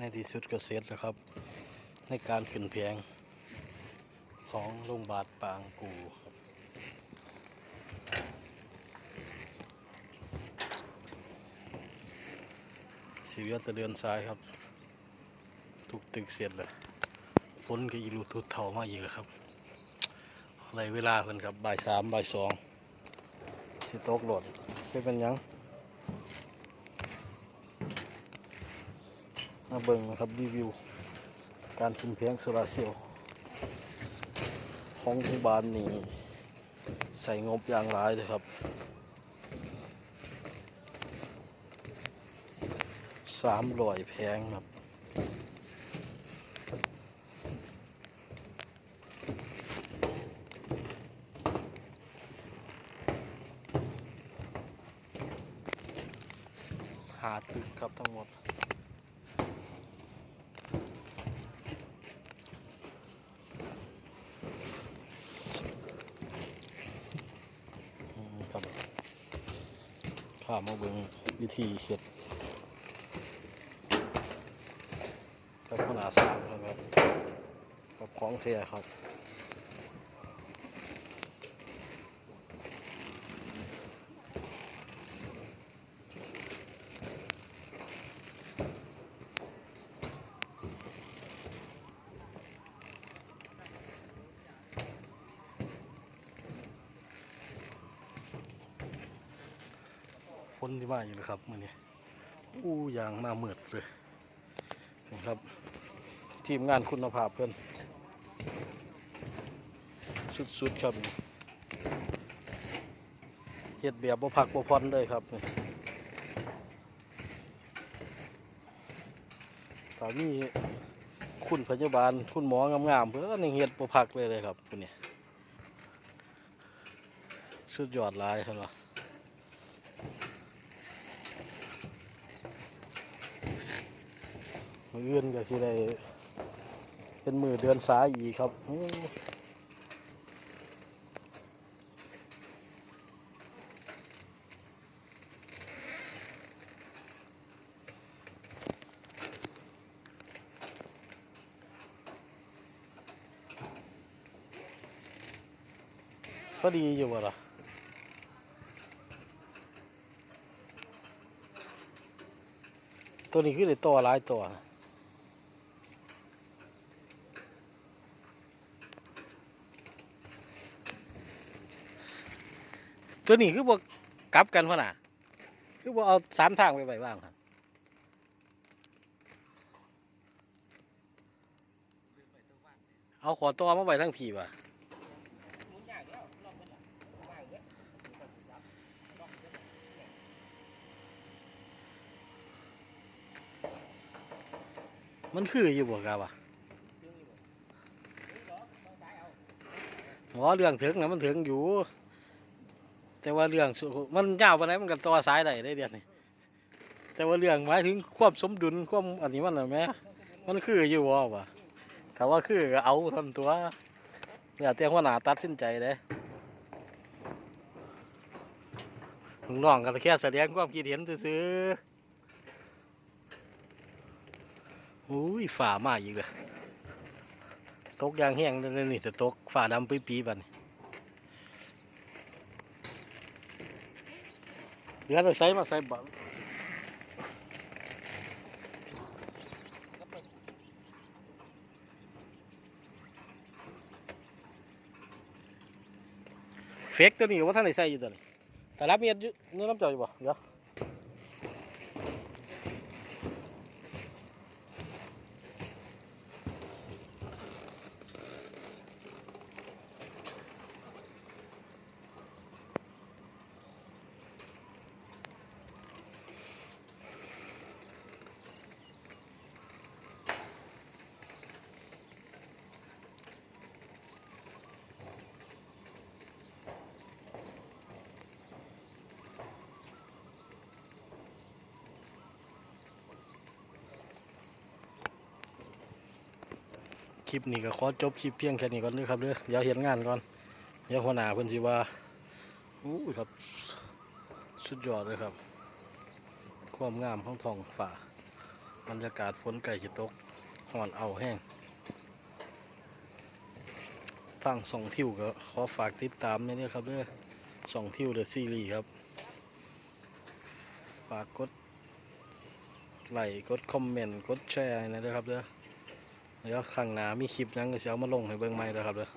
ในที่สุดก็เสร็จแล้วครับ ในการขึ้นเพียงของโรงพยาบาลปางกูครับสีเหลือแต่เดือนซ้ายครับ ทุกตึกเสร็จเลยฝนก็อีรูทุดเท่ามาอีกแล้วครับอะไรเวลาเพิ่นครับบ่ายสามบ่ายสองสิตกหลดเป็นยัง มาเบิ่งนะครับรีวิว การพิมพ์เพียงโซลาร์เซลล์ของโรงพยาบาลนี่ใส่งบอย่างหลายเลยครับ สามรอยแพงครับหาตึกครับทั้งหมด อืมครับข้ามาเบิ่งวิธีเห็ดกับขนาดสร้างครับ กับของเทียครับ ฝนที่มาอยู่เลยครับมื่อนี้อู้ยางมาเมือดเลยนี่ครับ ทีมงานคุณภาพเพื่อนสุดๆครับเฮ็ดแบบบ่พักบ่พรเลยครับนี่ตอนนี้คุณพยาบาลคุณหมองามๆเพื่อนยังเฮ็ดบ่พักเลยเลยครับคุณนี่สุดยอดลายครับเนาะ มืออื่นก็สิได้เป็นมือเดือนสายอีกครับก็ดีอยู่บ่ะล่ะตัวนี้คือได้ตัวหลายตัว ตัวนี้คือบ่กลับกันพ่อน่ะ คือบ่เอาสามทางไปไว้บ้างครับเอาขอตัวมาไว้ทั้งผีว่ะมันคืออยู่บ่ครับว่ะอ๋อเรื่องถึงนะมันถึงอยู่ แต่ว่าเรื่องมันยาวไปไหนมันก็ต่อสายได้ได้เดียวนี่แต่ว่าเรื่องหมายถึงความสมดุลความอันนี้มันน่ะแม่มันคืออยู่บ่วะถ้าว่าคือก็เอาทำตัวอย่าเตี้ยหัวหน้าตัดสินใจเลยน้องก็แค่แสดงความคิดเห็นซื่ออุ้ยฝ่ามากอีกเลยตกยางแห้งเลยนี่แต่ตกฝ่าดำปีๆบัดนี้เหลือแต่ใส่มาใส่บังเฟกตัวนี้ ว่าท่านไหนใส่อยู่ตัวนี้แต่รับเมียอยู่เนื้อน้ำเจ้าอยู่บ่เดี๋ยว คลิปนี้ก็ขอจบคลิปเพียงแค่นี้ก่อนเลยครับเด้อเดี๋ยวเห็นงานก่อนเดี๋ยวหัวหน้าเพิ่นสิว่าอู้ครับสุดยอดเลยครับ ความงามของท้องฟ้าบรรยากาศฝนไก่จิตกห่อนเอาแห้งทางสองทิวก็ขอฝากติดตามด้วยนะครับเด้อสองทิวเดอะซีรีส์ครับ ฝากกดไลค์กดคอมเมนต์ กดแชร์นะครับเด้อ แล้วข้างหน้ามีคลิปนั้นก็จะเอามาลงให้เบิ่งใหม่เด้อครับเด้อ